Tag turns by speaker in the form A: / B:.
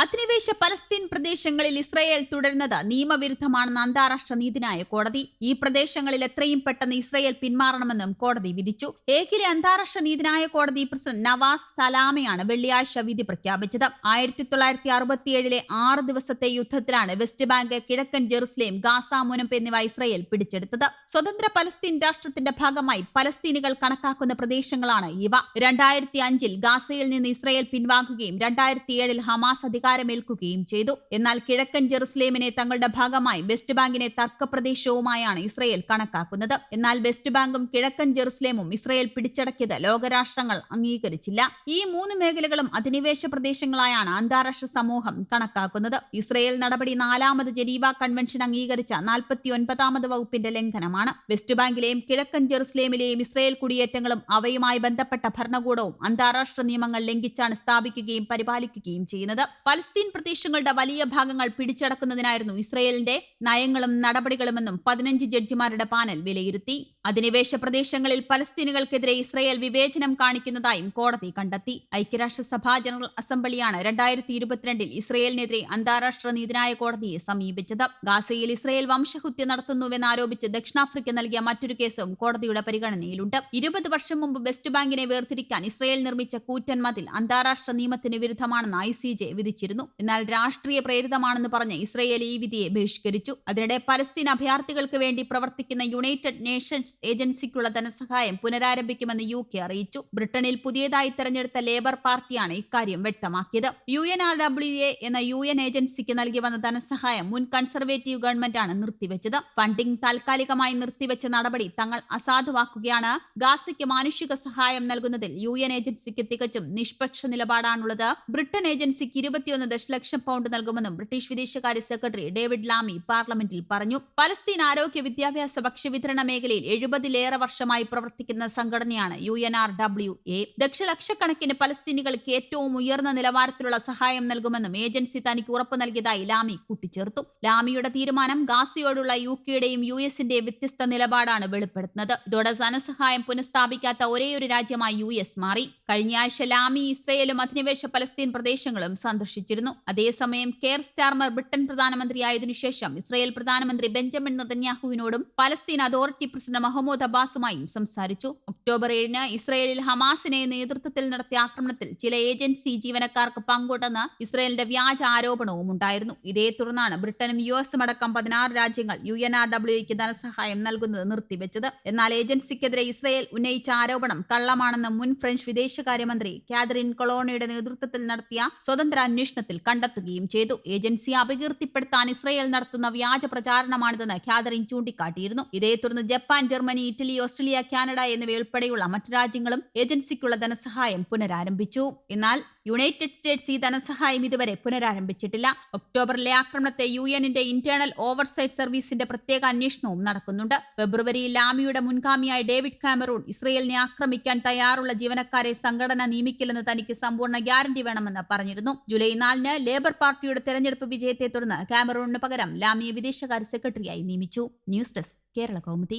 A: അധിനിവേശ പലസ്തീൻ പ്രദേശങ്ങളിൽ ഇസ്രയേൽ തുടരുന്നത് നിയമവിരുദ്ധമാണെന്ന് അന്താരാഷ്ട്ര നീതിന്യായ കോടതി. ഈ പ്രദേശങ്ങളിൽ എത്രയും പെട്ടെന്ന് ഇസ്രയേൽ പിന്മാറണമെന്നും കോടതി വിധിച്ചു. ഏകിലെ അന്താരാഷ്ട്ര നീതിന്യായ കോടതി പ്രസിഡന്റ് നവാസ് സലാമയാണ് വെള്ളിയാഴ്ച വിധി പ്രഖ്യാപിച്ചത്. ആയിരത്തി തൊള്ളായിരത്തി അറുപത്തിയേഴിലെ ആറ് ദിവസത്തെ യുദ്ധത്തിലാണ് വെസ്റ്റ് ബാങ്ക് കിഴക്കൻ ജെറുസലേം ഗാസ മുനപ്പ് എന്നിവ ഇസ്രയേൽ പിടിച്ചെടുത്തത്. സ്വതന്ത്ര പലസ്തീൻ രാഷ്ട്രത്തിന്റെ ഭാഗമായി പലസ്തീനുകൾ കണക്കാക്കുന്ന പ്രദേശങ്ങളാണ് ഇവ. രണ്ടായിരത്തി അഞ്ചിൽ ഗാസയിൽ നിന്ന് ഇസ്രയേൽ പിൻവാങ്ങുകയും രണ്ടായിരത്തി ഏഴിൽ ഹമാസ് അധികാരമേൽക്കുകയും ചെയ്തു. എന്നാൽ കിഴക്കൻ ജെറുസലേമിനെ തങ്ങളുടെ ഭാഗമായി വെസ്റ്റ് ബാങ്കിനെ തർക്കപ്രദേശവുമായാണ് ഇസ്രയേൽ കണക്കാക്കുന്നത്. എന്നാൽ വെസ്റ്റ് ബാങ്കും കിഴക്കൻ ജെറുസലേമും ഇസ്രയേൽ പിടിച്ചടക്കിയത് ലോകരാഷ്ട്രങ്ങൾ അംഗീകരിച്ചില്ല. ഈ മൂന്ന് മേഖലകളും അധിനിവേശ പ്രദേശങ്ങളായാണ് അന്താരാഷ്ട്ര സമൂഹം കണക്കാക്കുന്നത്. ഇസ്രയേൽ നടപടി നാലാമത് ജനീവ കൺവെൻഷൻ അംഗീകരിച്ച നാൽപ്പത്തി ഒൻപതാമത് വകുപ്പിന്റെ ലംഘനമാണ്. വെസ്റ്റ് ബാങ്കിലെയും കിഴക്കൻ ജെറുസലേമിലെയും ഇസ്രയേൽ കുടിയേറ്റങ്ങളും അവയുമായി ബന്ധപ്പെട്ട ഭരണകൂടവും അന്താരാഷ്ട്ര നിയമങ്ങൾ ലംഘിച്ചാണ് സ്ഥാപിക്കുകയും പരിപാലിക്കുകയും ചെയ്യുന്നത്. പലസ്തീൻ പ്രദേശങ്ങളുടെ വലിയ ഭാഗങ്ങൾ പിടിച്ചടക്കുന്നതിനായിരുന്നു ഇസ്രയേലിന്റെ നയങ്ങളും നടപടികളുമെന്നും പതിനഞ്ച് ജഡ്ജിമാരുടെ പാനൽ വിലയിരുത്തി. അധിനിവേശ പ്രദേശങ്ങളിൽ പലസ്തീനുകൾക്കെതിരെ ഇസ്രയേൽ വിവേചനം കാണിക്കുന്നതായും കോടതി കണ്ടെത്തി. ഐക്യരാഷ്ട്രസഭ ജനറൽ അസംബ്ലിയാണ് രണ്ടായിരത്തി ഇരുപത്തിരണ്ടിൽ ഇസ്രയേലിനെതിരെ അന്താരാഷ്ട്ര നീതിന്യായ കോടതിയെ സമീപിച്ചത്. ഗാസയിൽ ഇസ്രയേൽ വംശഹത്യ നടത്തുന്നുവെന്നാരോപിച്ച് ദക്ഷിണാഫ്രിക്ക നൽകിയ മറ്റൊരു കേസും കോടതിയുടെ പരിഗണനയിലുണ്ട്. ഇരുപത് വർഷം മുമ്പ് വെസ്റ്റ് ബാങ്കിനെ വേർതിരിക്കാൻ ഇസ്രയേൽ നിർമ്മിച്ച കൂറ്റൻ മതിൽ അന്താരാഷ്ട്ര നിയമത്തിന് വിരുദ്ധമാണെന്ന് ഐ സി ജെ വിധിച്ചിരുന്നു. എന്നാൽ രാഷ്ട്രീയ പ്രേരിതമാണെന്ന് പറഞ്ഞ് ഇസ്രയേൽ ഈ വിധിയെ ബഹിഷ്കരിച്ചു. അതിനിടെ പലസ്തീൻ അഭയാർത്ഥികൾക്ക് വേണ്ടി പ്രവർത്തിക്കുന്ന യുണൈറ്റഡ് നേഷൻസ് ഏജൻസിക്കുള്ള ധനസഹായം പുനരാരംഭിക്കുമെന്ന് യു കെ അറിയിച്ചു. ബ്രിട്ടനിൽ പുതിയതായി തെരഞ്ഞെടുത്ത ലേബർ പാർട്ടിയാണ് ഇക്കാര്യം വ്യക്തമാക്കിയത്. U N R W A എന്ന യു എൻ ഏജൻസിക്ക് നൽകി വന്ന ധനസഹായം മുൻ കൺസർവേറ്റീവ് ഗവൺമെന്റാണ് നിർത്തിവെച്ചത്. ഫണ്ടിംഗ് താൽക്കാലികമായി നിർത്തിവെച്ച നടപടി തങ്ങൾ അസാധുവാക്കുകയാണ്. ഗാസയ്ക്ക് മാനുഷിക സഹായം നൽകുന്നതിൽ യു എൻ ഏജൻസിക്ക് തികച്ചും നിഷ്പക്ഷ നിലപാടാണുള്ളത്. ബ്രിട്ടൻ ഏജൻസിക്ക് ഇരുപത്തിയൊന്ന് ദശലക്ഷം പൗണ്ട് നൽകുമെന്നും ബ്രിട്ടീഷ് വിദേശകാര്യ സെക്രട്ടറി ഡേവിഡ് ലാമി പാർലമെന്റിൽ പറഞ്ഞു. പലസ്തീൻ ആരോഗ്യ വിദ്യാഭ്യാസ ഭക്ഷ്യവിതരണ മേഖലയിൽ എഴുപതിലേറെ വർഷമായി പ്രവർത്തിക്കുന്ന സംഘടനയാണ് U N R W A. ദക്ഷലക്ഷക്കണക്കിന് പലസ്തീനികൾക്ക് ഏറ്റവും ഉയർന്ന നിലവാരത്തിലുള്ള സഹായം നൽകുമെന്നും ഏജൻസി തനിക്ക് ഉറപ്പ് നൽകിയതായി ലാമി കൂട്ടിച്ചേർത്തു. ലാമിയുടെ തീരുമാനം ഗാസയോടുള്ള യു കെയുടെയും യു എസിന്റെയും വ്യത്യസ്ത നിലപാടാണ് വെളിപ്പെടുത്തുന്നത്. ഇതോടെ ധനസഹായം പുനഃസ്ഥാപിക്കാത്ത ഒരേയൊരു രാജ്യമായി യു എസ് മാറി. കഴിഞ്ഞയാഴ്ച ലാമി ഇസ്രയേലും അധിനിവേശ പലസ്തീൻ പ്രദേശങ്ങളും സന്ദർശിച്ചിരുന്നു. അതേസമയം കെയർ സ്റ്റാർമർ ബ്രിട്ടൻ പ്രധാനമന്ത്രിയായതിനു ശേഷം ഇസ്രയേൽ പ്രധാനമന്ത്രി ബെഞ്ചമിൻ നെതന്യാഹുവിനോടും പലസ്തീൻ അതോറിറ്റി പ്രസിഡന്റ് മഹമ്മൂദ് അബ്ബാസുമായും സംസാരിച്ചു. ഒക്ടോബർ ഏഴിന് ഇസ്രയേലിൽ ഹമാസിനെ നേതൃത്വത്തിൽ നടത്തിയ ആക്രമണത്തിൽ ചില ഏജൻസി ജീവനക്കാർക്ക് പങ്കുണ്ടെന്ന് ഇസ്രയേലിന്റെ വ്യാജ ആരോപണവും ഉണ്ടായിരുന്നു. ഇതേ തുടർന്നാണ് ബ്രിട്ടനും യു എസും അടക്കം പതിനാറ് രാജ്യങ്ങൾ യു എൻ ആർ ഡബ്ല്യുക്ക് ധനസഹായം നൽകുന്നത് നിർത്തിവെച്ചത്. എന്നാൽ ഏജൻസിക്കെതിരെ ഇസ്രയേൽ ഉന്നയിച്ച ആരോപണം കള്ളമാണെന്ന് മുൻ ഫ്രഞ്ച് വിദേശകാര്യമന്ത്രി കാതറിൻ കൊളോണയുടെ നേതൃത്വത്തിൽ നടത്തിയ സ്വതന്ത്ര അന്വേഷണത്തിൽ കണ്ടെത്തുകയും ചെയ്തു. ഏജൻസി അപകീർത്തിപ്പെടുത്താൻ ഇസ്രയേൽ നടത്തുന്ന വ്യാജ പ്രചാരണമാണിതെന്ന് കാതറിൻ ചൂണ്ടിക്കാട്ടിയിരുന്നു. ഇതേ തുടർന്ന് Japan Germany Italy Australia Canada എന്നിവയുൾപ്പെടെയുള്ള മറ്റ് രാജ്യങ്ങളും ഏജൻസിക്കുള്ള ധനസഹായം പുനരാരംഭിച്ചു. എന്നാൽ യുണൈറ്റഡ് സ്റ്റേറ്റ്സ് ഈ ധനസഹായം ഇതുവരെ പുനരാരംഭിച്ചിട്ടില്ല. ഒക്ടോബറിലെ ആക്രമണത്തെ യു എന്നിന്റെ ഇന്റേണൽ ഓവർസൈറ്റ് സർവീസിന്റെ പ്രത്യേക അന്വേഷണവും നടക്കുന്നുണ്ട്. ഫെബ്രുവരിയിൽ ലാമിയുടെ മുൻഗാമിയായ ഡേവിഡ് കാമറൂൺ ഇസ്രയേലിനെ ആക്രമിക്കാൻ തയ്യാറുള്ള ജീവനക്കാരെ സംഘടന നിയമിക്കില്ലെന്ന് തനിക്ക് സമ്പൂർണ ഗ്യാരണ്ടി വേണമെന്ന് പറഞ്ഞിരുന്നു. ജൂലൈ നാലിന് ലേബർ പാർട്ടിയുടെ തെരഞ്ഞെടുപ്പ് വിജയത്തെ തുടർന്ന് കാമറൂണിന് പകരം ലാമിയെ വിദേശകാര്യ സെക്രട്ടറിയായി നിയമിച്ചു. News desk. കേരള കൗമുദി.